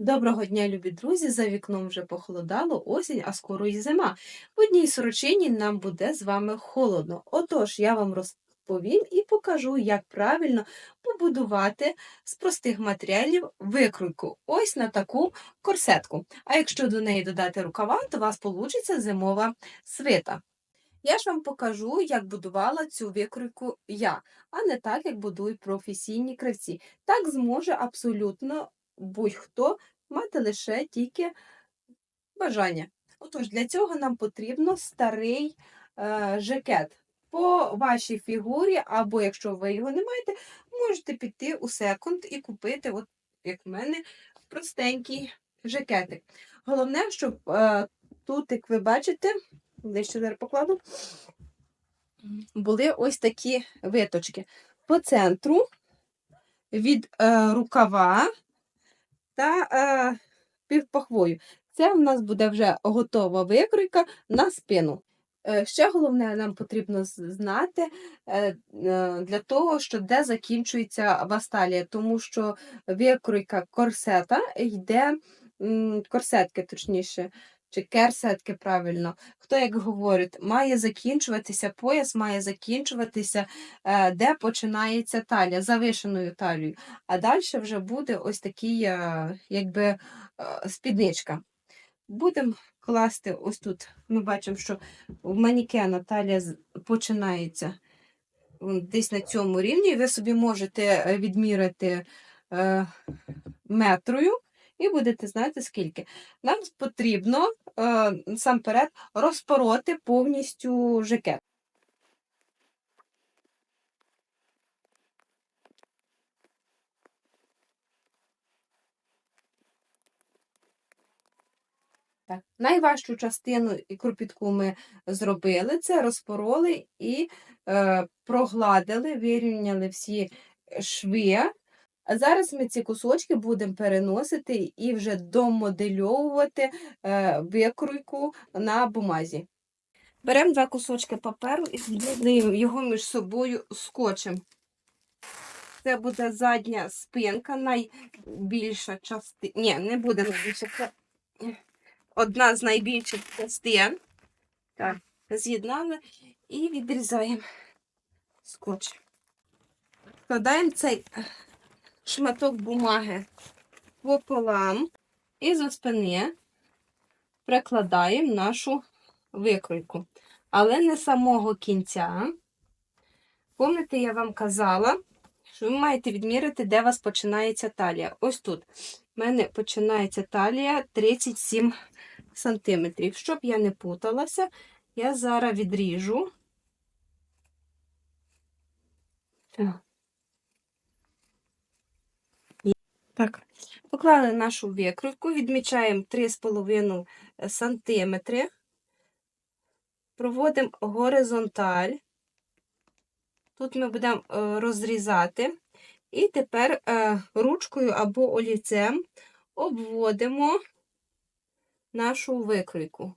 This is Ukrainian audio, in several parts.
Доброго дня, любі друзі! За вікном вже похолодало осінь, а скоро і зима. В одній сорочині нам буде з вами холодно. Отож, я вам розповім і покажу, як правильно побудувати з простих матеріалів викройку. Ось на таку корсетку. А якщо до неї додати рукава, то у вас вийде зимова свита. Я ж вам покажу, як будувала цю викройку я, а не так, як будують професійні кравці. Так зможе абсолютно будь-хто мати лише тільки бажання. Отож, для цього нам потрібно старий е, жакет. По вашій фігурі, або якщо ви його не маєте, можете піти у секунд і купити, от як в мене, простенький жакетик. Головне, щоб е, тут, як ви бачите, зараз покладу, були ось такі виточки. По центру від е, рукава та е, півпахвою. Це в нас буде вже готова викройка на спину. Е, Ще головне, нам потрібно знати е, е, для того, що де закінчується васталія, тому що викройка корсета йде, корсетки, точніше, чи керсетки правильно, хто як говорить, має закінчуватися, пояс має закінчуватися, е, де починається талія, завишеною талією. А далі вже буде ось такий, е, якби е, спідничка. Будемо класти ось тут. Ми бачимо, що в манікена талія починається десь на цьому рівні. і Ви собі можете відміряти е, метрою і будете знати, скільки. Нам потрібно е, насамперед розпороти повністю жакет. Так. Найважчу частину і кропітку ми зробили це, розпороли і е, прогладили, вирівняли всі шви. А зараз ми ці кусочки будемо переносити і вже домодельовувати е, викройку на бумазі. Беремо два кусочки паперу і з'єднуємо його між собою скотчем. Це буде задня спинка, найбільша частина. Ні, не буде найбільша. Це одна з найбільших частин. Так, з'єднали і відрізаємо скотч. Вкладаємо цей шматок бумаги пополам і за спини прикладаємо нашу викройку. Але не самого кінця. Пам'ятаєте, я вам казала, що ви маєте відміряти, де у вас починається талія. Ось тут. У мене починається талія 37 сантиметрів. Щоб я не путалася, я зараз відріжу. Так. Так, поклали нашу викрутку, відмічаємо 3,5 сантиметри, проводимо горизонталь. Тут ми будемо е, розрізати. І тепер е, ручкою або олівцем обводимо нашу викройку.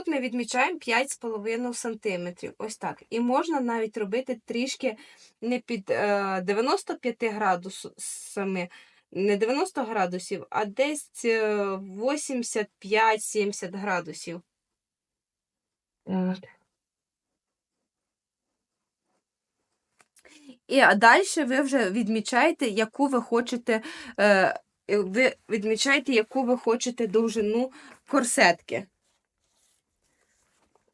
Тут ми відмічаємо 5,5 см. Ось так. І можна навіть робити трішки не під е, 95 градусами, не 90 градусів, а десь е, 85-70 градусів. І а далі ви вже відмічаєте, яку ви хочете, е, ви відмічаєте, яку ви хочете довжину корсетки.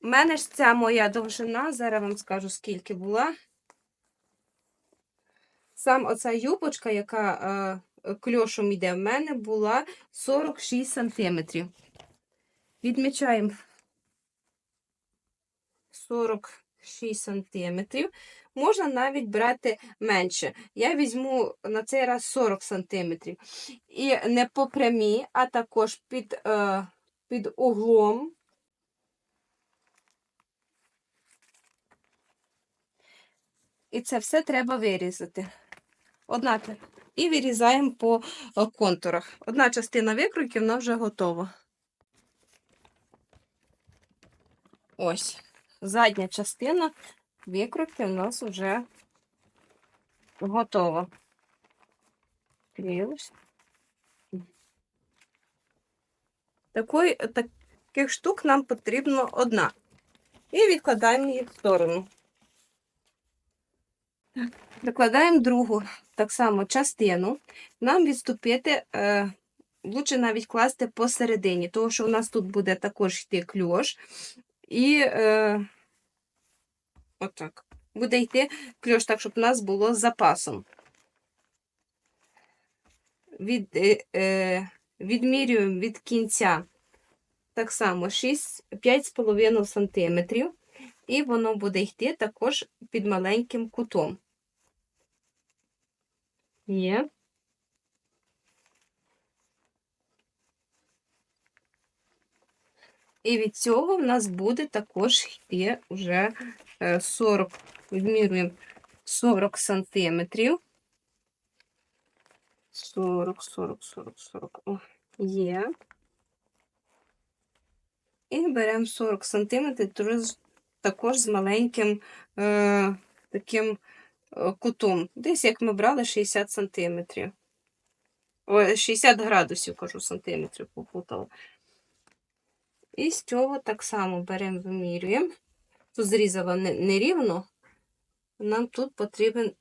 У мене ж ця моя довжина, зараз вам скажу, скільки була. Сам оця юбочка, яка е, кльошом йде, в мене була 46 сантиметрів. Відмічаємо 46 сантиметрів. Можна навіть брати менше. Я візьму на цей раз 40 сантиметрів. І не по прямій, а також під, е, під углом. І це все треба вирізати. Одна і вирізаємо по е, контурах. Одна частина викройки вона вже готова. Ось. Задня частина викрутки у нас вже готова. Клеїлось. Такої, таких штук нам потрібно одна. І відкладаємо її в сторону. Так, Викладаємо другу так само частину. Нам відступити, е, лучше навіть класти посередині, тому що у нас тут буде також йти кльош. І е, отак. Буде йти кльош так, щоб у нас було з запасом. Від, е, е, відмірюємо від кінця так само 5,5 см. І воно буде йти також під маленьким кутом. Є. І від цього в нас буде також йти вже е, 40, відмірюємо 40 сантиметрів. 40, 40, 40, 40. О, є. І беремо 40 сантиметрів, тож- також з маленьким е, таким е, кутом. Десь як ми брали 60 сантиметрів. 60 градусів, кажу, сантиметрів попутала. І з цього так само беремо, вимірюємо. Тут зрізала нерівно. Нам тут потрібен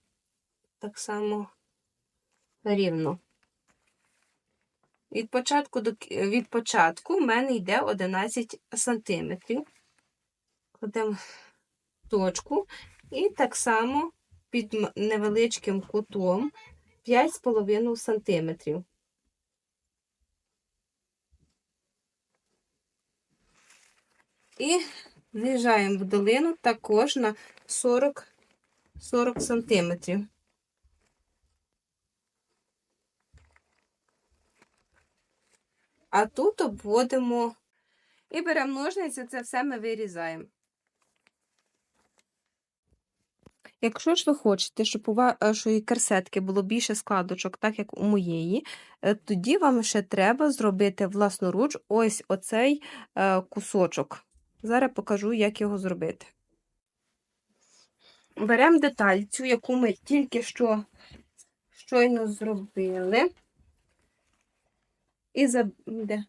так само рівно. Від початку до від початку в мене йде 11 сантиметрів. Кладемо точку і так само під невеличким кутом 5,5 сантиметрів. І з'їжджаємо в долину також на 40, 40 сантиметрів. А тут обводимо і беремо ножниці, це все ми вирізаємо. Якщо ж ви хочете, щоб у вашої керсетки було більше складочок, так як у моєї, е, тоді вам ще треба зробити власноруч ось оцей е, кусочок. Зараз покажу, як його зробити. Беремо деталь, цю, яку ми тільки що щойно зробили. І за... де?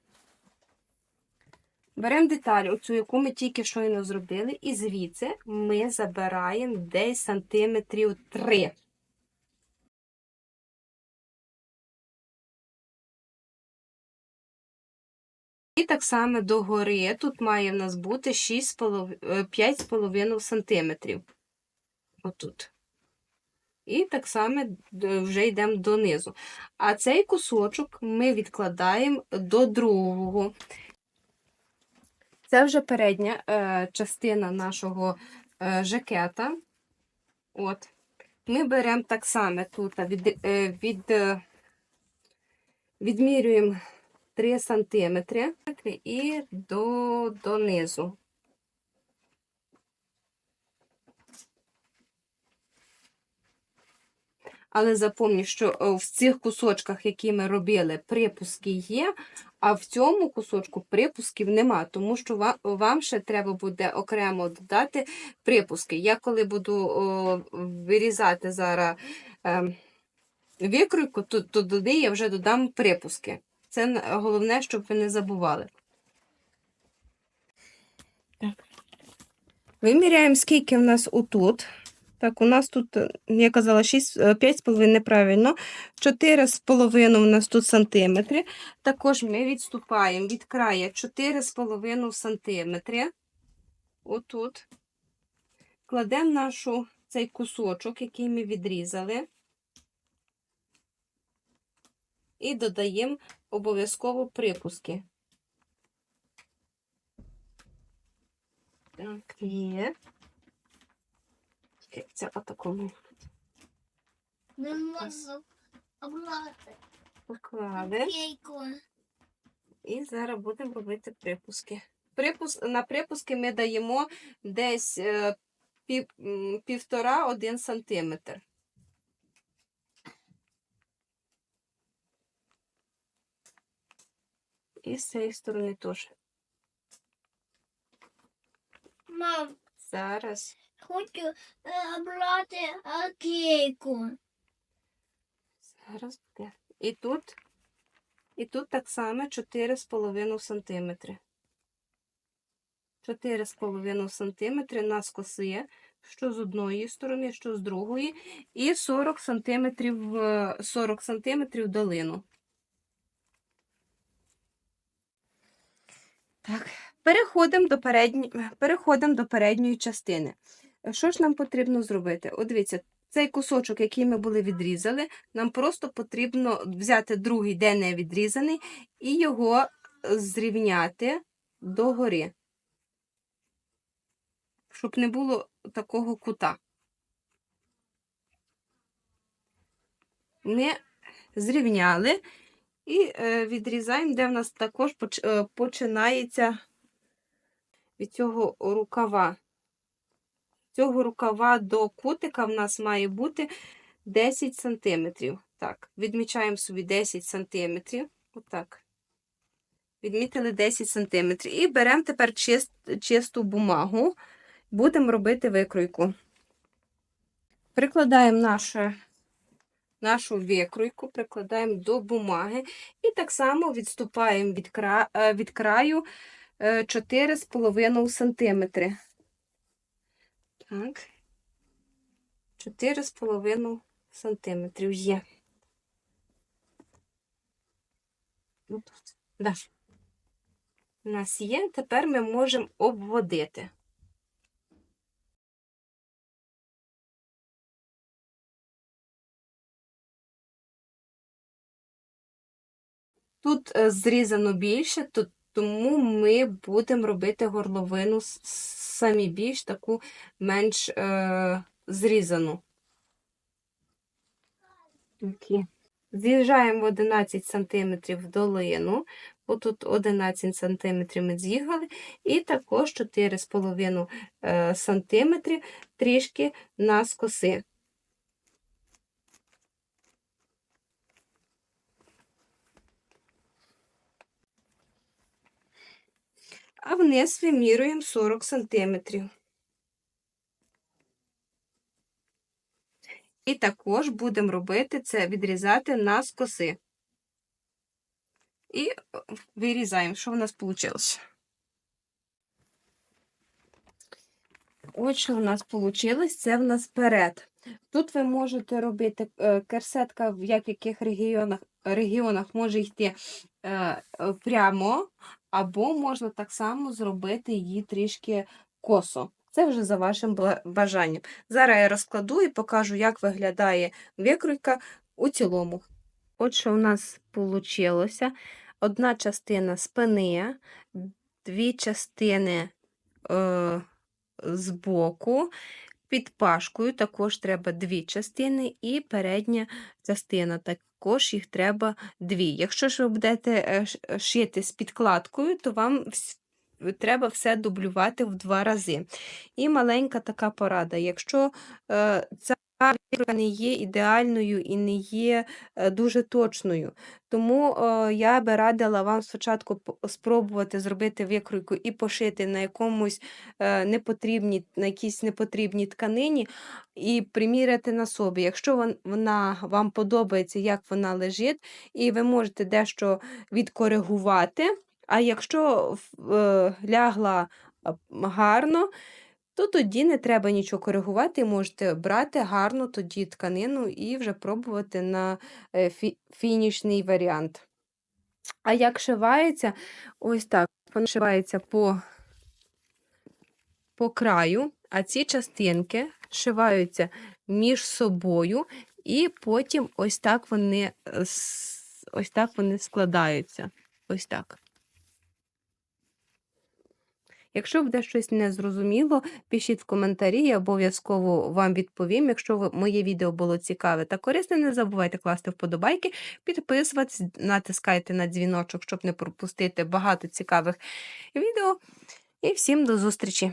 Беремо деталь, оцю, яку ми тільки щойно зробили, і звідси ми забираємо десь сантиметрів 3. І так само догори тут має в нас бути 5,5 сантиметрів. Отут. І так само вже йдемо донизу. А цей кусочок ми відкладаємо до другого. Це вже передня е, частина нашого е, жакета. От. Ми беремо так само тут, від, е, від, е, відмірюємо 3 см і до, донизу. Але запам'ятаю, що е, в цих кусочках, які ми робили, припуски є, а в цьому кусочку припусків нема, тому що вам ще треба буде окремо додати припуски. Я коли буду о, вирізати зараз е, викройку, то, то туди я вже додам припуски. Це головне, щоб ви не забували. Так. Виміряємо, скільки в нас отут. Так, у нас тут, е, я казала, 6, 5,5 неправильно, 4,5 у нас тут сантиметри. Також ми відступаємо від краю 4,5 сантиметри. Отут. Кладемо нашу цей кусочок, який ми відрізали. І додаємо обов'язково припуски. Так, є. Це Не можу обрати І зараз будемо робити припуски. Припуск, на припуски ми даємо десь е, пів, півтора-один сантиметр. І з цієї сторони теж. Мам, Зараз. Хочу е, брати е, кейку. Зараз буде. І тут, і тут так само 4,5 см. 4,5 см на скоси, що з одної сторони, що з другої, і 40 см, 40 см долину. Так, переходимо до, передні... переходимо до передньої частини. Що ж нам потрібно зробити? От дивіться, цей кусочок, який ми були відрізали, нам просто потрібно взяти другий, де не відрізаний, і його е, зрівняти догори, щоб не було такого кута. Ми зрівняли і е, відрізаємо, де в нас також е, починається від цього рукава. Цього рукава до кутика в нас має бути 10 см. Так, відмічаємо собі 10 см. Отак. Відмітили 10 см. І беремо тепер чист, чисту бумагу. Будемо робити викройку. Прикладаємо нашу, нашу викройку, прикладаємо до бумаги і так само відступаємо від, кра, е, від краю е, 4,5 см. Так. 4,5 сантиметрів є. Ну, тут. Да. У нас є. Тепер ми можемо обводити. Тут е, зрізано більше, тому ми будемо робити горловину с- самі більш таку менш е, зрізану. Такі. З'їжджаємо в 11 см в долину, бо тут 11 см ми з'їхали, і також 4,5 е, см трішки на скоси. А вниз вимірюємо 40 см. І також будемо робити це, відрізати на скоси. І вирізаємо, що в нас вийшло. Ось що в нас вийшло, це в нас перед. Тут ви можете робити е, керсетка, в яких регіонах, регіонах може йти е, прямо, або можна так само зробити її трішки косо. Це вже за вашим бажанням. Зараз я розкладу і покажу, як виглядає викройка у цілому. От що у нас вийшло. Одна частина спини, дві частини е, збоку, під пашкою також треба дві частини, і передня частина також їх треба дві. Якщо ж ви будете е, шити з підкладкою, то вам треба все дублювати в два рази. І маленька така порада. Якщо е, ця викройка не є ідеальною і не є е, дуже точною, тому е, я би радила вам спочатку спробувати зробити викройку і пошити на якомусь е, непотрібній, на якійсь непотрібній тканині і приміряти на собі. Якщо вон- вона вам подобається, як вона лежить, і ви можете дещо відкоригувати. А якщо е, лягла е, гарно, то тоді не треба нічого коригувати, можете брати гарну тоді тканину і вже пробувати на е, фі- фінішний варіант. А як шивається, ось так, воно шивається по, по краю, а ці частинки шиваються між собою, і потім ось так вони, е, ось так вони складаються. Ось так. Якщо буде щось незрозуміло, пишіть в коментарі, я обов'язково вам відповім. Якщо моє відео було цікаве та корисне, не забувайте класти вподобайки, підписуватись, натискайте на дзвіночок, щоб не пропустити багато цікавих відео. І всім до зустрічі!